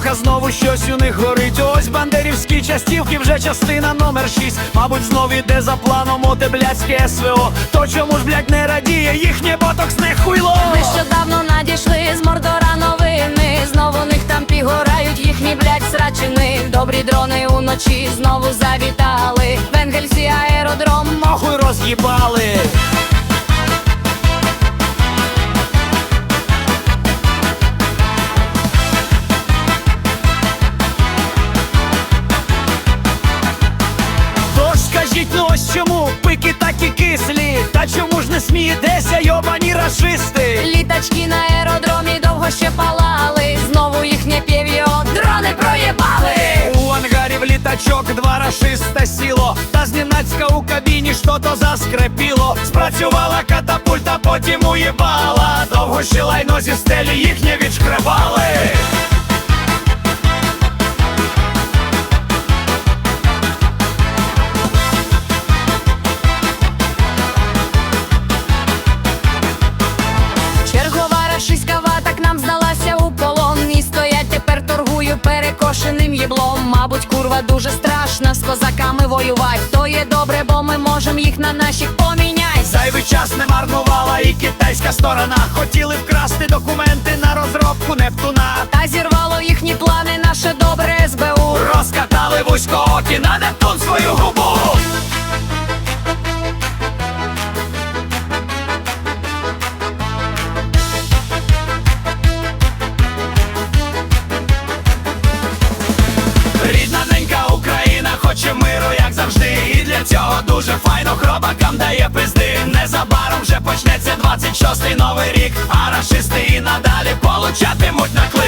Двіжуха знову щось у них горить. Ось бандерівські частівки, вже частина номер 6 Мабуть, знов іде за планом оте блядське СВО. То чому ж, блядь, не радіє, їхнє ботоксне хуйло. Нещодавно надійшли з Мордора новини. Знову них там пігорають, їхні, блядь, срачини. Добрі дрони уночі знову завітали. В аеродром, нахуй роз'їбали. Ось чому пики такі кислі. Та чому ж не смієтеся, йобані расисти? Літачки на аеродромі довго ще палали. Знову їхнє пєв'йо дрони проєбали. У ангарі в літачок два рашиста сіло. Та зненацька у кабіні що-то заскрепіло. Спрацювала катапульта, потім уїбала. Довго ще лайно зі стелі їхнє відшкребали перекошеним їблом. Мабуть, курва дуже страшна з козаками воювать. То є добре, бо ми можем їх на наших помінять Зайвий час не марнувала і китайська сторона. Хотіли вкрасти документи на розробку Нептуна. Та зірвало їхні плани, наше добре СБУ. Розкатали вузькоокі на Нептун свою губу Цього дуже файно хробакам дає пизди. Незабаром вже почнеться 26-й новий рік, а рашисти і надалі получатимуть на.